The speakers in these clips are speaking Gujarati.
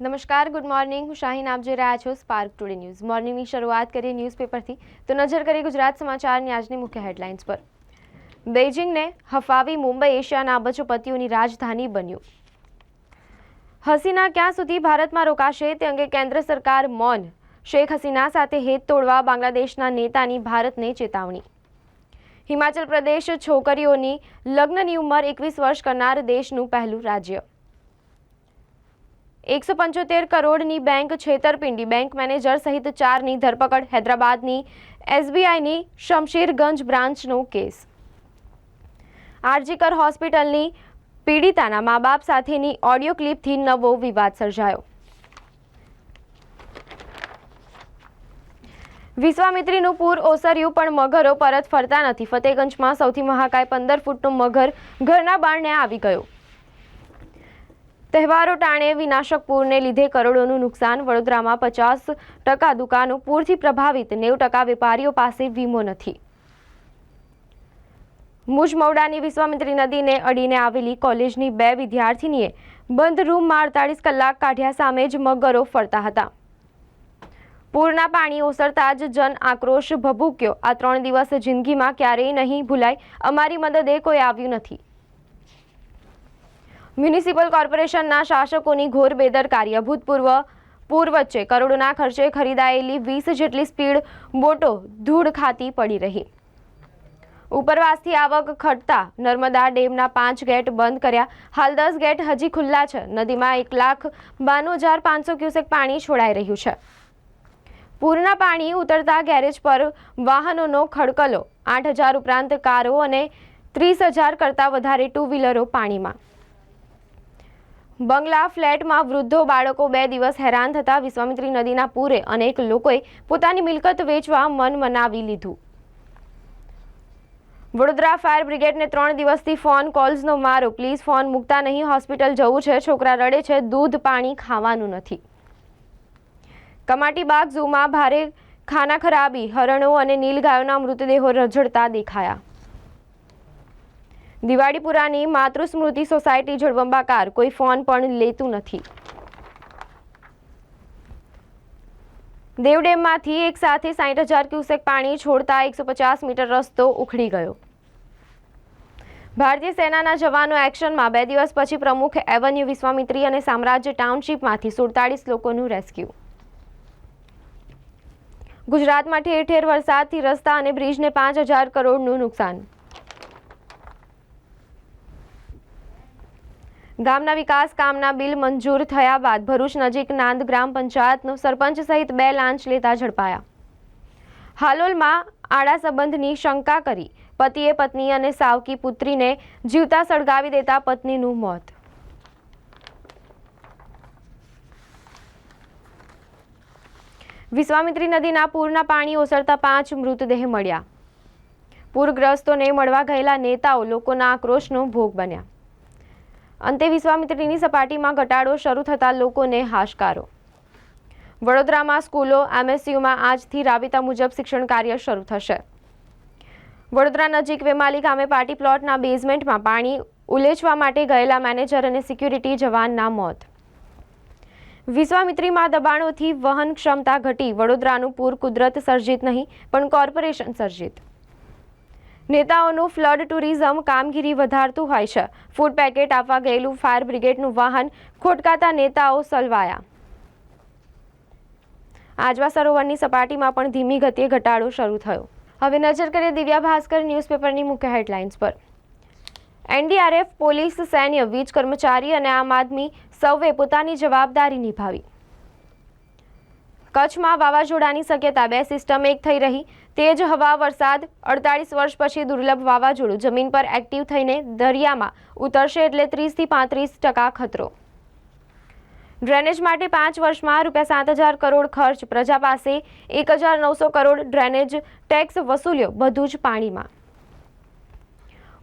નમસ્કાર, ગુડ મોર્નિંગ. હું શાહીન આપ જોઈ રહ્યા છો સ્પાર્ક ટુડે ન્યૂઝ. મોર્નિંગની શરૂઆત કરીએ ન્યૂઝપેપરથી. તો નજર કરીએ ગુજરાત સમાચારની આજની મુખ્ય હેડલાઇન્સ પર. બેઇજિંગને હફાવી મુંબઈ એશિયાના અબજોપતિઓની રાજધાની બન્યું. હસીના ક્યાં સુધી ભારતમાં રોકાશે તે અંગે કેન્દ્ર સરકાર મૌન. શેખ હસીના સાથે હેત તોડવા બાંગ્લાદેશના નેતાની ભારતને ચેતવણી. હિમાચલ પ્રદેશ છોકરીઓની લગ્નની ઉંમર એકવીસ વર્ષ કરનાર દેશનું પહેલું રાજ્ય. એકસો પંચોતેર કરોડની બેંક છેતરપિંડી. બેંક મેનેજર સહિત ચારની ધરપકડ. હૈદરાબાદની એસબીઆઈની શમશીરગંજ બ્રાન્ચનો કેસ. આરજીકર હોસ્પિટલની પીડિતાના મા બાપ સાથેની ઓડિયો ક્લિપથી નવો વિવાદ સર્જાયો. વિશ્વામિત્રીનું પૂર ઓસર્યું, પણ મગરો પરત ફરતા નથી. ફતેગંજમાં સૌથી મહાકાય પંદર ફૂટનો મગર ઘરના બારણે આવી ગયો. તહેવારો ટાણે વિનાશક પૂરને લીધે કરોડોનું નુકસાન. વડોદરામાં પચાસ ટકા દુકાનો પૂરથી પ્રભાવિત. નેવું ટકા વેપારીઓ પાસે વીમો નથી. મુજમૌડાની વિશ્વામિત્રી નદીને અડીને આવેલી કોલેજની બે વિદ્યાર્થીનીએ બંધ રૂમમાં અડતાળીસ કલાક કાઢ્યા સામે જ મગરો ફરતા હતા. પૂરના પાણી ઓસરતા જ જન આક્રોશ ભભૂક્યો. આ ત્રણ દિવસ જિંદગીમાં ક્યારેય નહીં ભૂલાય. અમારી મદદે કોઈ આવ્યું નથી. મ્યુનિસિપલ કોર્પોરેશનના શાસકોની ઘોર બેદરકારી અભૂતપૂર્વ. પૂર વચ્ચે કરોડોના ખર્ચે ખરીદાયેલી વીસ જેટલી સ્પીડ બોટો ધૂળ ખાતી પડી રહી. ઉપરવાસથી આવક ખટતા નર્મદા ડેમના પાંચ ગેટ બંધ કર્યા. હાલ દસ ગેટ હજી ખુલ્લા છે. નદીમાં એક લાખ બાણું હજાર પાંચસો ક્યુસેક પાણી છોડાઈ રહ્યું છે. પૂરના પાણી ઉતરતા ગેરેજ પર વાહનોનો ખડકલો. આઠ હજાર ઉપરાંત કારો અને ત્રીસ હજાર કરતાં વધારે ટુ વ્હીલરો પાણીમાં. બંગલા ફ્લેટમાં વૃદ્ધો, બાળકો બે દિવસ હેરાન થતા વિશ્વામિત્રી નદીના પૂરે અનેક લોકોએ પોતાની મિલકત વેચવા મન મનાવી લીધું. વડોદરા ફાયર બ્રિગેડને ત્રણ દિવસથી ફોન કોલ્સનો મારો. પ્લીઝ ફોન મૂકતા નહીં, હોસ્પિટલ જવું છે, છોકરા રડે છે, દૂધ, પાણી ખાવાનું નથી. કમાટીબાગ ઝૂમાં ભારે ખાના ખરાબી હરણો અને નીલગાયોના મૃતદેહો રઝળતા દેખાયા. દિવાળીપુરાની માતૃસ્મૃતિ સોસાયટી જળબંબાકાર. કોઈ ફોન પણ લેતું નથી. દેવડેમમાંથી એક સાથે સાઠ હજાર ક્યુસેક પાણી છોડતા એકસો પચાસ મીટર રસ્તો ઉખડી ગયો. ભારતીય સેનાના જવાનો એક્શનમાં બે દિવસ પછી પ્રમુખ એવન્યુ વિશ્વામિત્રી અને સામ્રાજ્ય ટાઉનશીપમાંથી સુડતાળીસ લોકોનું રેસ્ક્યુ. ગુજરાતમાં ઠેર ઠેર વરસાદથી રસ્તા અને બ્રિજને પાંચ હજાર કરોડનું નુકસાન. ગામના વિકાસ કામના બિલ મંજૂર થયા બાદ ભરૂચ નજીક નાંદ ગ્રામ પંચાયતનો સરપંચ સહિત બે લાંચ લેતા ઝડપાયા. હાલોલમાં આડા સંબંધની શંકા કરી. પતિએ પત્ની અને સાવકી પુત્રીને જીવતા સળગાવી દેતા પત્નીનું મોત. વિશ્વામિત્રી નદીના પૂરના પાણી ઓસરતા પાંચ મૃતદેહ મળ્યા. પૂરગ્રસ્તોને મળવા ગયેલા નેતાઓ લોકોના આક્રોશનો ભોગ બન્યા. અંતે વિશ્વામિત્રીની સપાટીમાં ઘટાડો શરૂ થતાં લોકોને હાશકારો. વડોદરામાં સ્કૂલો, એમએસયુમાં આજથી રાબેતા મુજબ શિક્ષણ કાર્ય શરૂ થશે. વડોદરા નજીક વેમાલી ગામે પાર્ટી પ્લોટના બેઝમેન્ટમાં પાણી ઉલેચવા માટે ગયેલા મેનેજર અને સિક્યુરિટી જવાનના મોત. વિશ્વામિત્રીમાં દબાણોથી વહન ક્ષમતા ઘટી. વડોદરાનું પૂર કુદરત સર્જિત નહીં, પણ કોર્પોરેશન સર્જિત. નેતાઓનું ફ્લડ ટુરિઝમ કામગીરી વધારતું હોય છે. ફૂડ પેકેટ આપવા ગયેલું ફાયર બ્રિગેડનું વાહન ખોટકાતા નેતાઓ સલવાયા. આજવા સરોવરની સપાટીમાં પણ ધીમી ગતિએ ઘટાડો શરૂ થયો. હવે નજર કરીએ દિવ્યા ભાસ્કર ન્યૂઝપેપરની મુખ્ય હેડલાઇન્સ પર. એનડીઆરએફ પોલીસ સૈન્ય, વીજ કર્મચારી અને આમ આદમી સૌએ પોતાની જવાબદારી નિભાવી. કચ્છમાં વાવાઝોડાની શક્યતા બે સિસ્ટમ એક થઈ રહી. તેજ હવા, વરસાદ, અડતાળીસ વર્ષ પછી દુર્લભ વાવાઝોડું જમીન પર એક્ટિવ થઈને દરિયામાં ઉતરશે એટલે ત્રીસથી પાંત્રીસ ટકા ખતરો. ડ્રેનેજ માટે પાંચ વર્ષમાં રૂપિયા સાત હજાર કરોડ ખર્ચ, પ્રજા પાસે એક હજાર નવસો કરોડ ડ્રેનેજ, ટેક્સ વસૂલ્યો બધું જ પાણીમાં.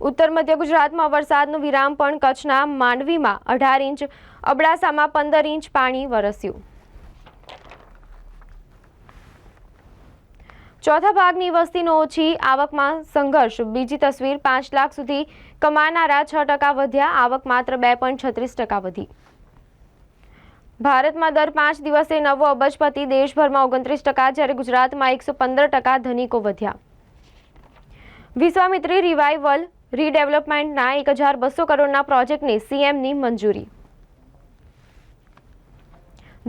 ઉત્તર મધ્ય ગુજરાતમાં વરસાદનો વિરામ પણ કચ્છના માંડવીમાં અઢાર ઇંચ, અબડાસામાં પંદર ઇંચ પાણી વરસ્યું. ચોથા ભાગની વસ્તીનો ઓછી આવકમાં સંઘર્ષ. બીજી તસવીર, પાંચ લાખ સુધી કમાનારા છ ટકા વધ્યા, આવક માત્ર બે પોઈન્ટ છત્રીસ ટકા વધી. ભારતમાં દર પાંચ દિવસે નવો અબજપતિ દેશભરમાં ઓગણત્રીસ ટકા, જ્યારે ગુજરાતમાં એકસો પંદર ટકા ધનિકો વધ્યા. વિશ્વામિત્રી રિવાઇવલ રીડેવલપમેન્ટના એક હજાર બસો કરોડના પ્રોજેક્ટને સીએમની મંજૂરી.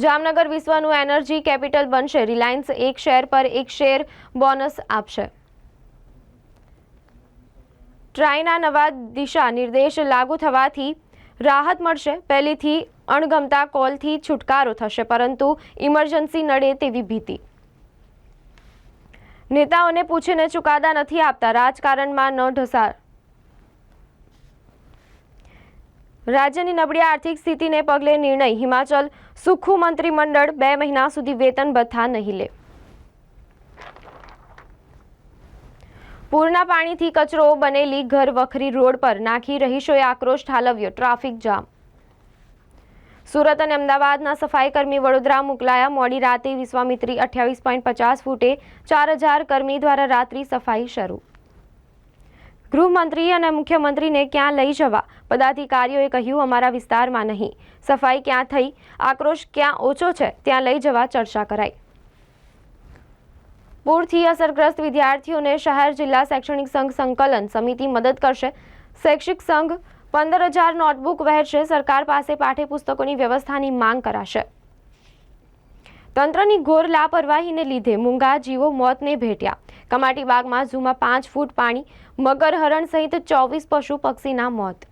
જામનગર વિશ્વનું એનર્જી કેપિટલ બનશે. રિલાયન્સ એક શેર પર એક શેર બોનસ આપશે. ટ્રાયના નવા દિશા નિર્દેશ લાગુ થવાથી રાહત મળશે. પહેલીથી અણગમતા કોલથી છુટકારો થશે, પરંતુ ઇમરજન્સી નડે તેવી ભીતિ. નેતાઓને પૂછીને ચુકાદા નથી આપતા. રાજકારણમાં ન ઢસાર રાજ્યની નબળી આર્થિક સ્થિતિને પગલે નિર્ણય હિમાચલ સુખુ મંત્રીમંડળ બે મહિના સુધી વેતન ભથ્થા નહીં લે. પૂરના પાણીથી કચરો બનેલી ઘર વખરી રોડ પર નાખી રહીશોએ આક્રોશ ઠાલવ્યો ટ્રાફિક જામ. સુરત અને અમદાવાદના સફાઈ કર્મી વડોદરા મોકલાયા મોડી રાતે વિશ્વામિત્રી અઠ્યાવીસ પોઈન્ટ પચાસ ફૂટે ચાર હજાર કર્મી દ્વારા રાત્રિ સફાઈ શરૂ. ગૃહમંત્રી અને મુખ્યમંત્રીને ક્યાં લઈ જવા? પદાધિકારીઓએ કહ્યું, અમારા વિસ્તારમાં નહીં. સફાઈ ક્યાં થઈ? આક્રોશ ક્યાં ઓછો છે? ત્યાં લઈ જવા ચર્ચા કરાઈ. પૂરથી અસરગ્રસ્ત વિદ્યાર્થીઓને શહેર જિલ્લા શૈક્ષણિક સંઘ સંકલન સમિતિ મદદ કરશે. શૈક્ષિક સંઘ પંદર હજાર નોટબુક વહેંચશે. સરકાર પાસે પાઠ્યપુસ્તકોની વ્યવસ્થાની માંગ કરાશે. તંત્રની ઘોર લાપરવાહીને લીધે મૂંગા જીવો મોતને ભેટ્યા. કમાટી બાગમાં ઝૂમાં પાંચ ફૂટ પાણી મગર હરણ સહિત ચોવીસ પશુ પક્ષીના મોત.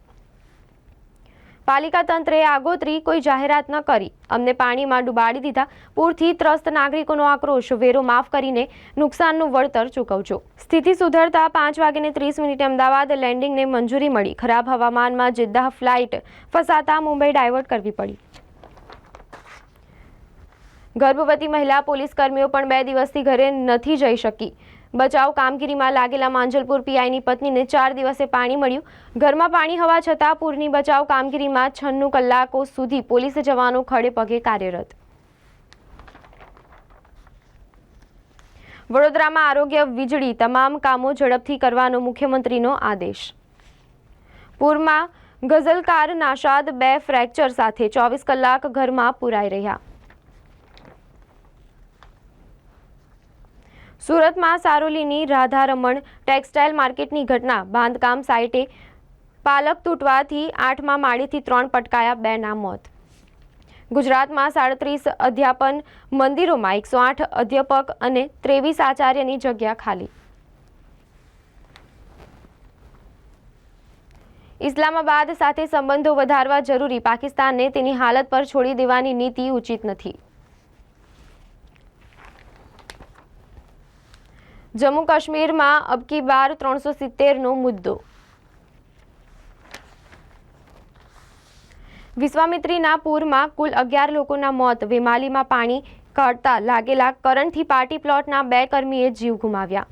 પાલિકા તંત્રે આગોતરી કોઈ જાહેરાત ન કરી. અમને પાણીમાં ડુબાડી દીધા. પૂરથી ત્રસ્ત નાગરિકોનો આક્રોશ. વેરો માફ કરીને નુકસાનનું વળતર ચૂકવજો. સ્થિતિ સુધરતા પાંચ વાગીને ત્રીસ મિનિટે અમદાવાદ લેન્ડિંગને મંજૂરી મળી. ખરાબ હવામાનમાં જિદ્દાહ ફ્લાઇટ ફસાતા મુંબઈ ડાયવર્ટ કરવી પડી. ગર્ભવતી મહિલા પોલીસ કર્મીઓ પણ બે દિવસથી ઘરે નથી જઈ શકી. બચાવ કામગીરીમાં લાગેલા માંજલપુર પીઆઈની પત્નીને ચાર દિવસે પાણી મળ્યું. ઘરમાં પાણી હોવા છતાં પૂરની બચાવ કામગીરીમાં છન્નું કલાકો સુધી પોલીસ જવાનો ખડે પગે કાર્યરત. વડોદરામાં આરોગ્ય વીજળી તમામ કામો ઝડપથી કરવાનો મુખ્યમંત્રીનો આદેશ. પૂરમાં ગઝલકાર નાશાદ બે ફ્રેક્ચર સાથે ચોવીસ કલાક ઘરમાં પુરાઈ રહ્યા. સુરતમાં સારોલીની રાધારમણ ટેક્સટાઇલ માર્કેટની ઘટના. બાંધકામ સાઇટે પાલક તૂટવાથી આઠમા માળીથી ત્રણ પટકાયા બેના મોત. ગુજરાતમાં સાડત્રીસ અધ્યાપન મંદિરોમાં એકસો આઠ અધ્યાપક અને ત્રેવીસ આચાર્યની જગ્યા ખાલી. ઇસ્લામાબાદ સાથે સંબંધો વધારવા જરૂરી. પાકિસ્તાનને તેની હાલત પર છોડી દેવાની નીતિ ઉચિત નથી. જમ્મુ કાશ્મીરમાં અબકી બાર ત્રણસો સિત્તેરનો મુદ્દો. વિશ્વામિત્રીના પૂરમાં કુલ અગિયાર લોકોના મોત. વેમાલીમાં પાણી કાઢતા લાગેલા કરંટથી પાર્ટી પ્લોટના બે કર્મીએ જીવ ગુમાવ્યા.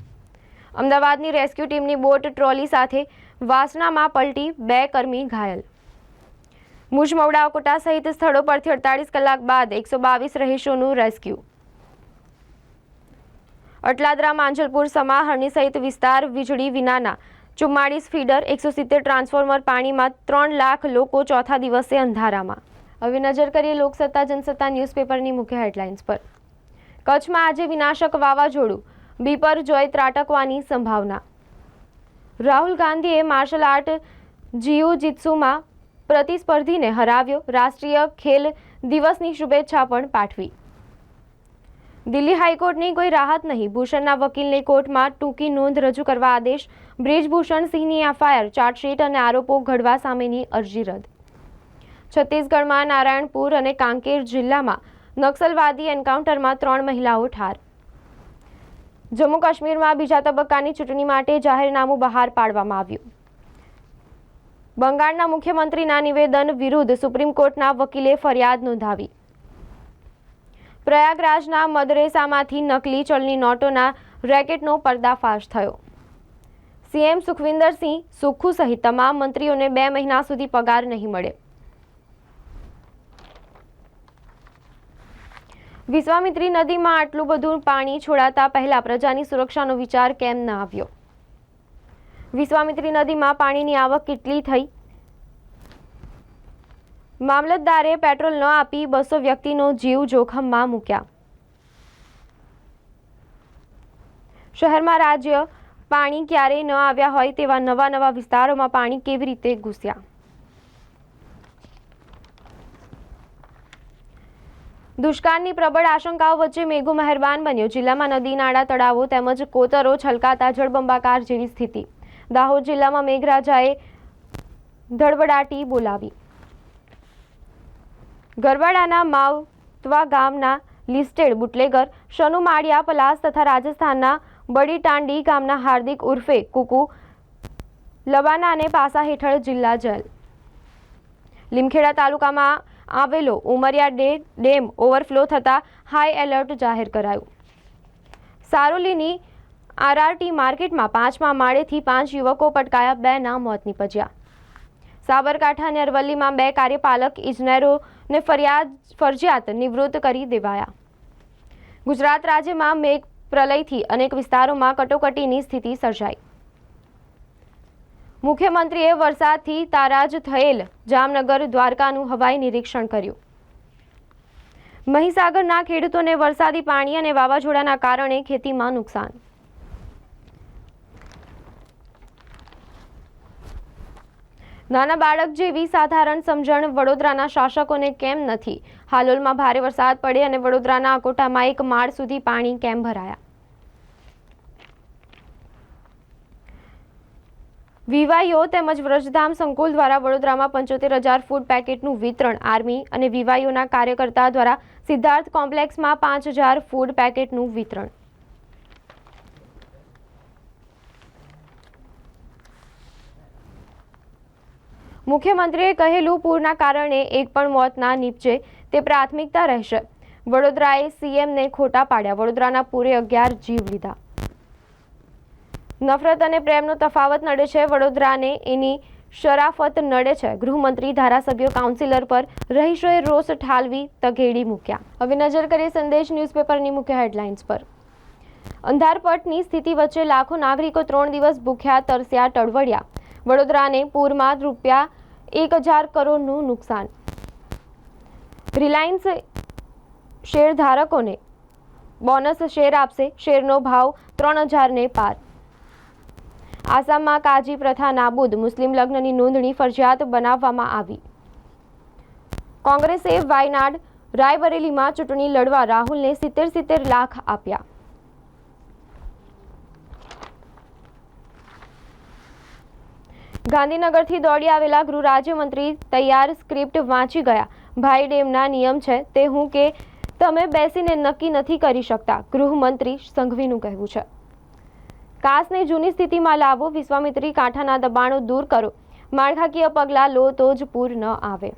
અમદાવાદની રેસ્ક્યુ ટીમની બોટ ટ્રોલી સાથે વાસણામાં પલટી બે કર્મી ઘાયલ. મુજમવડા મવડાકોટા સહિત સ્થળો પરથી અડતાળીસ કલાક બાદ એકસો બાવીસ રહીશોનું રેસ્ક્યુ. અટલાદરા, માંજલપુર સમાહરણી સહિત વિસ્તાર વીજળી વિનાના ચુમ્માળીસ ફીડર, એકસો સિત્તેર ટ્રાન્સફોર્મર પાણીમાં ત્રણ લાખ લોકો ચોથા દિવસે અંધારામાં. હવે નજર કરીએ લોકસત્તા, જનસત્તા ન્યૂઝપેપરની મુખ્ય હેડલાઇન્સ પર. કચ્છમાં આજે વિનાશક વાવાઝોડું. બીપર જોય ત્રાટકવાની સંભાવના. રાહુલ ગાંધીએ માર્શલ આર્ટ જીયુ જીત્સુમાં પ્રતિસ્પર્ધીને હરાવ્યો. રાષ્ટ્રીય ખેલ દિવસની શુભેચ્છા પણ પાઠવી. દિલ્હી હાઈકોર્ટની કોઈ રાહત નહીં. ભૂષણના વકીલને કોર્ટમાં ટૂંકી નોંધ રજૂ કરવા આદેશ. બ્રિજભૂષણ સિંહની એફઆઈઆર, ચાર્જશીટ અને આરોપો ઘડવા સામેની અરજી રદ. છત્તીસગઢમાં નારાયણપુર અને કાંકેર જિલ્લામાં નક્સલવાદી એન્કાઉન્ટરમાં ત્રણ મહિલાઓ ઠાર. જમ્મુ કાશ્મીરમાં બીજા તબક્કાની ચૂંટણી માટે જાહેરનામું બહાર પાડવામાં આવ્યું. બંગાળના મુખ્યમંત્રીના નિવેદન વિરુદ્ધ સુપ્રીમ કોર્ટના વકીલે ફરિયાદ નોંધાવી. પ્રયાગરાજના મદરેસામાંથી નકલી ચલની નોટોના રેકેટનો પર્દાફાશ થયો. સીએમ સુખવિંદરસિંહ સુખુ સહિત તમામ મંત્રીઓને બે મહિના સુધી પગાર નહીં મળે. વિશ્વામિત્રી નદીમાં આટલું બધું પાણી છોડાતા પહેલા પ્રજાની સુરક્ષાનો વિચાર કેમ ન આવ્યો? વિશ્વામિત્રી નદીમાં પાણીની આવક કેટલી થઈ? મામલતદારે પેટ્રોલ ન આપી બસો વ્યક્તિનો જીવ જોખમમાં મૂક્યા. શહેરમાં રાજ્ય પાણી ક્યારેય ન આવ્યા હોય તેવા નવા નવા વિસ્તારોમાં પાણી કેવી રીતે ઘૂસ્યા? દુષ્કાળની પ્રબળ આશંકાઓ વચ્ચે મેઘો મહેરબાન બન્યો. જિલ્લામાં નદી, નાળા, તળાવો તેમજ કોતરો છલકાતા જળબંબાકાર જેવી સ્થિતિ. દાહોદ જિલ્લામાં મેઘરાજાએ ધડબડાટી બોલાવી. ગરબાડાના માવતવા ગામના લિસ્ટેડ બુટલેગર શનુ માળિયા પલાસ તથા રાજસ્થાનના બડીટાંડી ગામના હાર્દિક ઉર્ફે કુકુ લબાનાને પાસા હેઠળ જિલ્લા જેલ. લીમખેડા તાલુકામાં આવેલો ઉમરિયા ડે, ડેમ ઓવરફ્લો થતાં હાઈ એલર્ટ જાહેર કરાયું. સારોલીની આરઆરટી માર્કેટમાં પાંચમા માળેથી પાંચ યુવકો પટકાયા, બેના મોત નીપજ્યા. સાબરકાંઠા અને અરવલ્લીમાં બે કાર્યપાલક ઇજનેરોને ફરિયાદ, ફરજિયાત નિવૃત્ત કરી દેવાયા. ગુજરાત રાજ્યમાં મેઘ પ્રલયથી અનેક વિસ્તારોમાં કટોકટીની સ્થિતિ સર્જાઈ. મુખ્યમંત્રીએ વરસાદથી તારાજ થયેલ જામનગર દ્વારકાનું હવાઈ નિરીક્ષણ કર્યું. મહીસાગરના ખેડૂતોને વરસાદી પાણી અને વાવાઝોડાના કારણે ખેતીમાં નુકસાન નાના બાળક જેવી સાધારણ સમજણ વડોદરાના શાસકોને કેમ નથી? હાલોલમાં ભારે વરસાદ પડે અને વડોદરાના અકોટામાં એક માળ સુધી પાણી કેમ ભરાયા? વિવાઈઓ તેમજ વ્રજધામ સંકુલ દ્વારા વડોદરામાં પંચોતેર હજાર ફૂડ પેકેટનું વિતરણ આર્મી અને વિવાઈઓના કાર્યકર્તા દ્વારા સિદ્ધાર્થ કોમ્પ્લેક્સમાં પાંચ હજાર ફૂડ પેકેટનું વિતરણ. મુખ્યમંત્રીએ કહેલું પૂરના કારણે એક પણ મોત ના નીપજે તે પ્રાથમિકતા રહેશે. વડોદરાએ સીએમને ખોટા પાડ્યા. વડોદરાના પૂરે અગિયાર જીવ લીધા. નફરત અને પ્રેમનો તફાવત નડે છે. વડોદરાને એની શરાફત નડે છે. ગૃહમંત્રી, ધારાસભ્યો, કાઉન્સિલર પર રહીશોએ રોષ ઠાલવી તઘેડી મૂક્યા. હવે નજર કરીએ સંદેશ ન્યૂઝપેપરની મુખ્ય હેડલાઇન્સ પર. અંધારપટની સ્થિતિ વચ્ચે લાખો નાગરિકો ત્રણ દિવસ ભૂખ્યા, તરસ્યા, ટળવળ્યા. વડોદરાને પૂરમાં રૂપિયા એક હજાર કરોડનું નુકસાન. રિલાયન્સ શેરધારકોને બોનસ શેર આપશે, શેરનો ભાવ ત્રણ હજારને પાર. આસામમાં કાજી પ્રથા નાબૂદ, મુસ્લિમ લગ્નની નોંધણી ફરજિયાત બનાવવામાં આવી. કોંગ્રેસે વાયનાડ, રાયબરેલીમાં ચૂંટણી લડવા રાહુલને સિત્તેર સિત્તેર લાખ આપ્યા. ગાંધીનગરથી દોડી આવેલા ગૃહ રાજ્યમંત્રી તૈયાર સ્ક્રિપ્ટ વાંચી ગયા. ભાઈ ડેમના નિયમ છે તે હું કે તમે બેસીને નક્કી નથી કરી શકતા, ગૃહમંત્રી સંઘવીનું કહેવું છે. કાસને જૂની સ્થિતિમાં લાવો, વિશ્વામિત્રી કાંઠાના દબાણો દૂર કરો. માળખાકીય પગલાં લો તો જ પૂર ન આવે.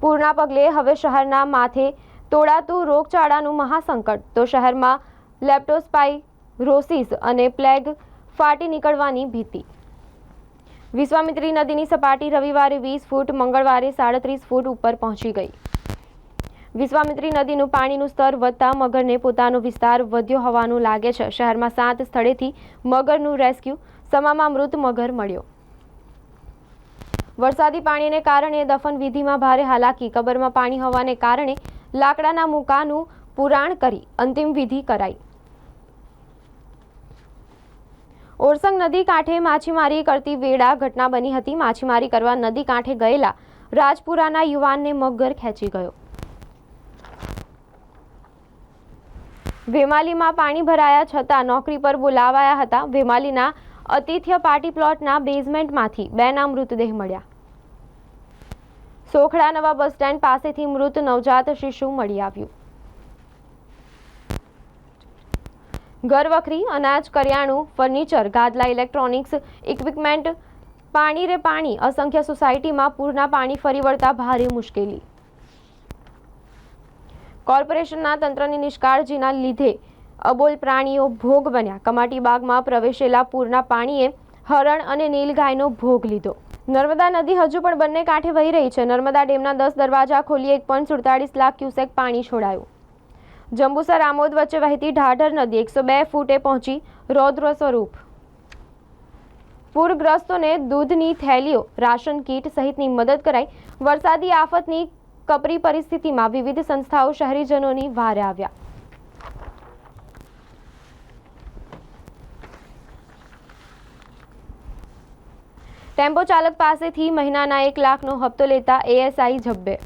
પૂરના પગલે હવે શહેરના માથે તોડાતું રોગચાળાનું મહાસંકટ. તો શહેરમાં લેપ્ટોસ્પાઈ, રોસિસ અને પ્લેગ ફાટી નીકળવાની ભીતિ. વિશ્વામિત્રી નદીની સપાટી રવિવારે વીસ ફૂટ, મંગળવારે સાડત્રીસ ફૂટ ઉપર પહોંચી ગઈ. વિશ્વામિત્રી નદીનું પાણીનું સ્તર વધતા મગરને પોતાનો વિસ્તાર વધ્યો હોવાનું લાગે છે. શહેરમાં સાત સ્થળેથી મગરનું રેસ્ક્યુ, સમામાં મૃત મગર મળ્યો. વરસાદી પાણીને કારણે દફન વિધિમાં ભારે હાલાકી. કબરમાં પાણી હોવાને કારણે લાકડાના મુકાનું પુરાણ કરી અંતિમ વિધિ કરાઈ. ઓરસંગ નદી કાંઠે માછીમારી કરતી વેળા ઘટના બની હતી. માછીમારી કરવા નદી કાંઠે ગયેલા રાજપુરાના યુવાનને મગર ખેંચી ગયો. વેમાલીમાં પાણી ભરાયા છતાં નોકરી પર બોલાવાયા હતા. વેમાલીના અતિથ્ય પાર્ટી પ્લોટના બેઝમેન્ટમાંથી બેના મૃતદેહ મળ્યા. સોખડા નવા બસ સ્ટેન્ડ પાસેથી મૃત નવજાત શિશુ મળી આવ્યું. ઘરવખરી, અનાજ, કરિયાણું, ફર્નિચર, ગાદલા ઇલેક્ટ્રોનિક્સ, ઇક્વિપમેન્ટ, પાણી રે પાણી, અસંખ્ય સોસાયટીમાં પૂરના પાણી ફરી વળતા ભારે મુશ્કેલી. કોર્પોરેશનના તંત્રની નિષ્કાળજીના લીધે અબોલ પ્રાણીઓ ભોગ બન્યા. કમાટી બાગમાં પ્રવેશેલા પૂરના પાણીએ હરણ અને નીલગાયનો ભોગ લીધો. નર્મદા નદી હજુ પણ બંને કાંઠે વહી રહી છે. નર્મદા ડેમના દસ દરવાજા ખોલી એક પોઈન્ટ સુડતાળીસ લાખ ક્યુસેક પાણી છોડાયું. જંબુસર આમોદ વચ્ચે વહેતી ઢાઢર નદી એકસો બે ફૂટે પહોંચી રૌદ્ર સ્વરૂપ. પૂરગ્રસ્તોને દૂધની થેલીઓ, રાશન કીટ સહિતની મદદ કરાઈ વરસાદી આફતની કપરી પરિસ્થિતિમાં વિવિધ સંસ્થાઓ શહેરીજનોની વારે આવ્યા. ટેમ્પો ચાલક પાસેથી મહિનાના એક લાખનો હપ્તો લેતા એએસઆઈ ઝબ્બે.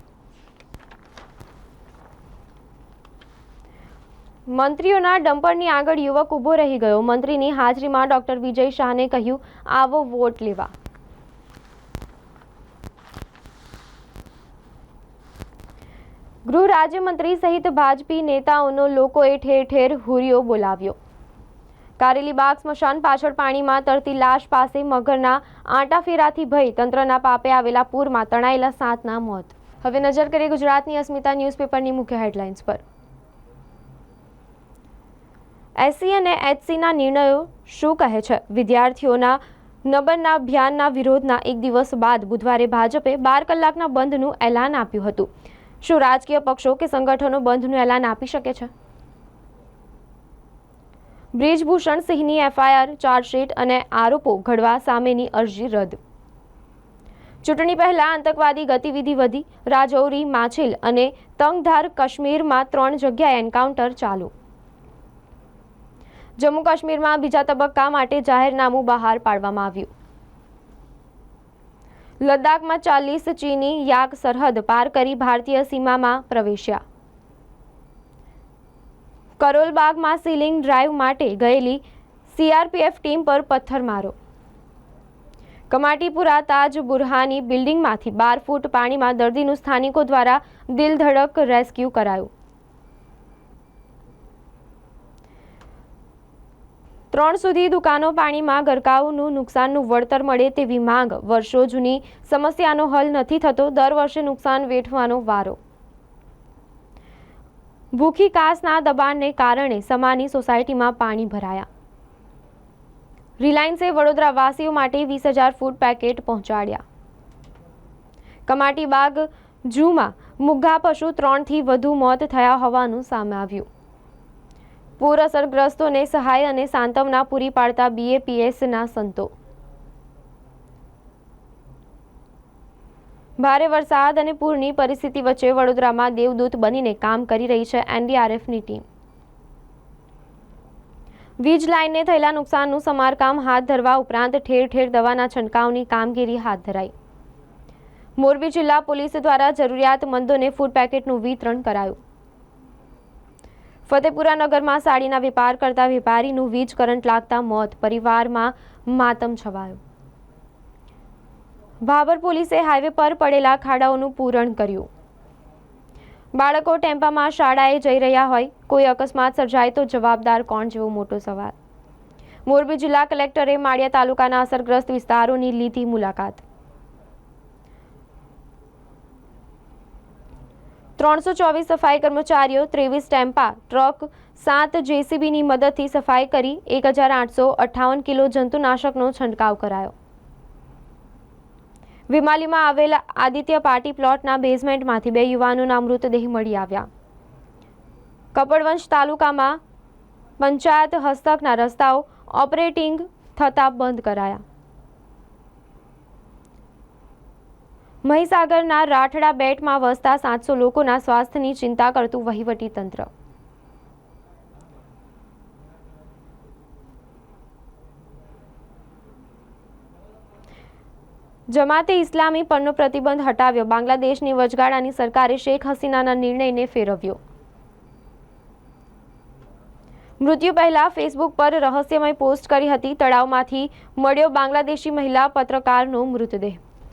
મંત્રીઓના ડમ્પરની આગળ યુવક ઊભો રહી ગયો. મંત્રીની હાજરીમાં ડોક્ટર વિજય શાહને કહ્યું, આવો વોટ લેવા. ગૃહ રાજ્યમંત્રી સહિત ભાજપી નેતાઓનો લોકોએ ઠેર ઠેર હુરિયો બોલાવ્યો. કારેલીબાગ સ્મશાન પાછળ પાણીમાં તરતી લાશ પાસે મગરના આંટાફેરાથી ભય તંત્રના પાપે આવેલા પૂરમાં તણાયેલા સાતના મોત. હવે નજર કરીએ ગુજરાતની અસ્મિતા ન્યૂઝપેપરની મુખ્ય હેડલાઇન્સ પર. એસસી અને એચસીના નિર્ણયો શું કહે છે? વિદ્યાર્થીઓના નબરના અભિયાનના વિરોધના એક દિવસ બાદ બુધવારે ભાજપે બાર કલાકના બંધનું એલાન આપ્યું હતું. શું રાજકીય પક્ષો કે સંગઠનો બંધનું એલાન આપી શકે છે? બ્રિજભૂષણ સિંહની એફઆઈઆર, ચાર્જશીટ અને આરોપો ઘડવા સામેની અરજી રદ. ચૂંટણી પહેલા આતંકવાદી ગતિવિધિ વધી. રાજૌરી, માછિલ અને તંગધાર કાશ્મીરમાં ત્રણ જગ્યાએ એન્કાઉન્ટર ચાલુ. જમ્મુ કાશ્મીરમાં બીજા તબક્કા માટે જાહેરનામું બહાર પાડવામાં આવ્યું. લદ્દાખમાં ચાલીસ ચીની યાક સરહદ પાર કરી ભારતીય સીમામાં પ્રવેશ્યા. કરોલબાગમાં સીલિંગ ડ્રાઈવ માટે ગયેલી સીઆરપીએફ ટીમ પર પથ્થરમારો કમાટીપુરા તાજ બુરહાની બિલ્ડિંગમાંથી બાર ફૂટ પાણીમાં દર્દીનું સ્થાનિકો દ્વારા દિલ ધડક રેસ્ક્યુ કરાયું. ત્રણ સુધી દુકાનો પાણીમાં ગરકાવનું નુકસાનનું વળતર મળે તેવી માંગ વર્ષો જૂની સમસ્યાનો હલ નથી થતો. દર વર્ષે નુકસાન વેઠવાનો વારો. ભૂખી કાસના દબાણને કારણે સમાની સોસાયટીમાં પાણી ભરાયા. રિલાયન્સે વડોદરા વાસીઓ માટે વીસ હજાર ફૂડ પેકેટ પહોંચાડ્યા. કમાટીબાગ ઝૂમાં મુગ્ગા પશુ ત્રણથી વધુ મોત થયા હોવાનું સામે આવ્યું. પૂર અસરગ્રસ્તોને સહાય અને સાંત્વના પૂરી પાડતા બીએપીએસના સંતો. ભારે વરસાદ અને પૂરની પરિસ્થિતિ વચ્ચે વડોદરામાં દેવદૂત બનીને કામ કરી રહી છે એનડીઆરએફની ટીમ. વીજ લાઇનને થયેલા નુકસાનનું સમારકામ હાથ ધરવા ઉપરાંત ઠેર ઠેર દવાના છંટકાવની કામગીરી હાથ ધરાઈ. મોરબી જિલ્લા પોલીસ દ્વારા જરૂરિયાતમંદોને ફૂડ પેકેટનું વિતરણ કરાયું. ફતેપુરા નગરમાં સાડીના વેપાર કરતા વેપારીનું વીજ કરંટ લાગતા મોત, પરિવારમાં માતમ છવાયો. ભાભર પોલીસે હાઈવે પર પડેલા ખાડાઓનું પૂરણ કર્યું. બાળકો ટેમ્પામાં શાળાએ જઈ રહ્યા હોય, કોઈ અકસ્માત સર્જાય તો જવાબદાર કોણ જેવો મોટો સવાલ. મોરબી જિલ્લા કલેક્ટરે માળિયા તાલુકાના અસરગ્રસ્ત વિસ્તારોની લીધી મુલાકાત. ત્રણસો ચોવીસ સફાઈ કર્મચારીઓ ત્રેવીસ ટેમ્પા ટ્રક સાત જેસીબીની મદદથી સફાઈ કરી એક હજાર આઠસો અઠ્ઠાવન કિલો જંતુનાશકનો છંટકાવ કરાયો. વિમાલીમાં આવેલા આદિત્ય પાર્ટી પ્લોટના બેઝમેન્ટમાંથી બે યુવાનોના મૃતદેહ મળી આવ્યા. કપડવંશ તાલુકામાં પંચાયત હસ્તકના રસ્તાઓ ઓપરેટિંગ થતાં બંધ કરાયા. મહીસાગરના રાઠડા બેટમાં વસતા સાતસો લોકોના સ્વાસ્થ્યની ચિંતા કરતું વહીવટી તંત્ર. જમાતે ઇસ્લામી પરનો પ્રતિબંધ હટાવ્યો. બાંગ્લાદેશની વચગાળાની સરકારે શેખ હસીનાના નિર્ણયને ફેરવ્યો. મૃત્યુ પહેલા ફેસબુક પર રહસ્યમય પોસ્ટ કરી હતી. તળાવમાંથી મળ્યો બાંગ્લાદેશી મહિલા પત્રકારનો મૃતદેહ.